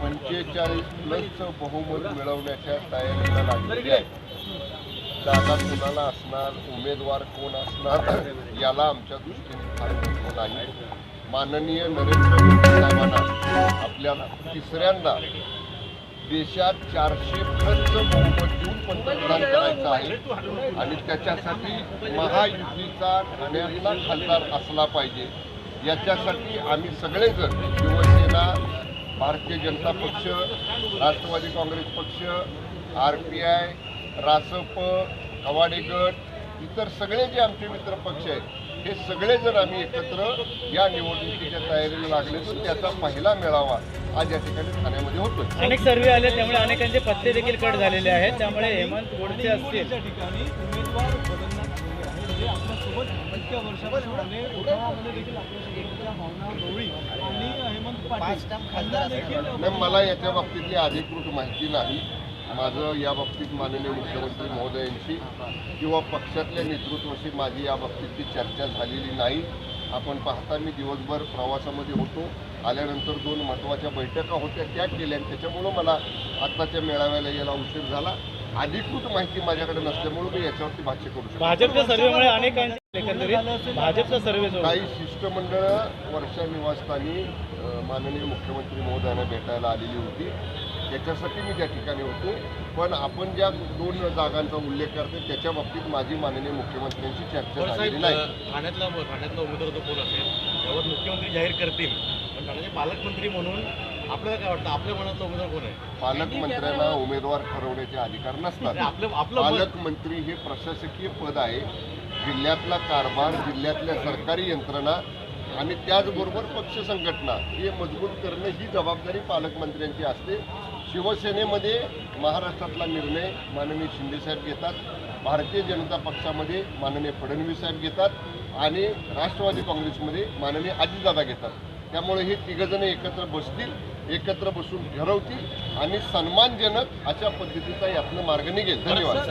पंचेचाळीस प्लसचं बहुमत मिळवण्याच्या तयारीला लागलेली आहे दादा कोणाला असणार उमेदवार कोण असणार याला आमच्या दृष्टीने फार महत्त्व नाही माननीय नरेंद्र मोदी साहेबांना आपल्याला तिसऱ्यांदा देशात चारशे प्लसचं बहुमत देऊन पंतप्रधान करायचं आहे आणि त्याच्यासाठी महायुतीचा ठाण्यातला खासदार असला पाहिजे. याच्यासाठी आम्ही सगळेजण शिवसेना भारतीय जनता पक्ष राष्ट्रवादी काँग्रेस पक्ष R P I Rasap Kawade गट इतर सगळे जे आमचे मित्र पक्ष आहेत हे सगळेजण आम्ही एकत्र या निवडणुकीच्या तयारीला लागले तर त्याचा पहिला मेळावा आज या ठिकाणी ठाण्यामध्ये होतो अनेक सर्वे आले त्यामुळे अनेकांचे पत्ते देखील कट झालेले आहेत. त्यामुळे हेमंत गोडसे असतील. इतक्या उठावामध्ये देखील त्या भावना गवळी आणि हेमंत पाटील. यांना देखील मला याच्या बाबतीतली अधिकृत माहिती नाही. माझं या बाबतीत माननीय मुख्यमंत्री महोदयांशी किंवा पक्षातल्या नेतृत्वाशी माझी या बाबतीतली चर्चा झालेली नाही. आपण पाहता मी दिवसभर प्रवासामध्ये होतो. आल्यानंतर दोन महत्त्वाच्या बैठका होत्या त्या केल्या त्याच्यामुळं मला आत्ताच्या मेळाव्याला यायला उशीर झाला. अधिकृत माहिती माझ्याकडे नसल्यामुळं मी याच्यावरती भाष्य करू शकतो भाजपच्या सर्वेमुळे अनेकांचे एकंदरीत भाजपचा सर्वे जो काही शिष्टमंडळं वर्षा निवासस्थानी माननीय मुख्यमंत्री महोदयांना भेटायला आलेली होती. त्याच्यासाठी मी त्या ठिकाणी होतो. पण आपण ज्या दोन जागांचा उल्लेख करते त्याच्या बाबतीत माझी माननीय मुख्यमंत्र्यांची चर्चा झालेली नाही. ठाण्यातला ठाण्यातला उमेदवार जो कोण असेल? त्यावर मुख्यमंत्री जाहीर करतील. पण ठाण्याचे पालकमंत्री म्हणून आपल्याला काय वाटतं? आपल्या मनातला उमेदवार कोण आहे? पालकमंत्र्यांना उमेदवार ठरवण्याचे अधिकार नाही, नसतात आपलं आपलं मत- पालकमंत्री हे प्रशासकीय पद आहे. जिल्ह्यातला कारभार जिल्ह्यातल्या सरकारी यंत्रणा आणि त्याचबरोबर पक्ष संघटना हे मजबूत करणं ही जबाबदारी पालकमंत्र्यांची असते. शिवसेनेमध्ये महाराष्ट्रातला निर्णय माननीय शिंदेसाहेब घेतात. भारतीय जनता पक्षामध्ये माननीय फडणवीस साहेब घेतात आणि राष्ट्रवादी काँग्रेसमध्ये माननीय अजितदादा घेतात. त्यामुळे हे तिघजण एकत्र बसतील एकत्र बसून ठरवतील आणि सन्मानजनक अशा पद्धतीचा यातनं मार्ग निघेल. धन्यवाद.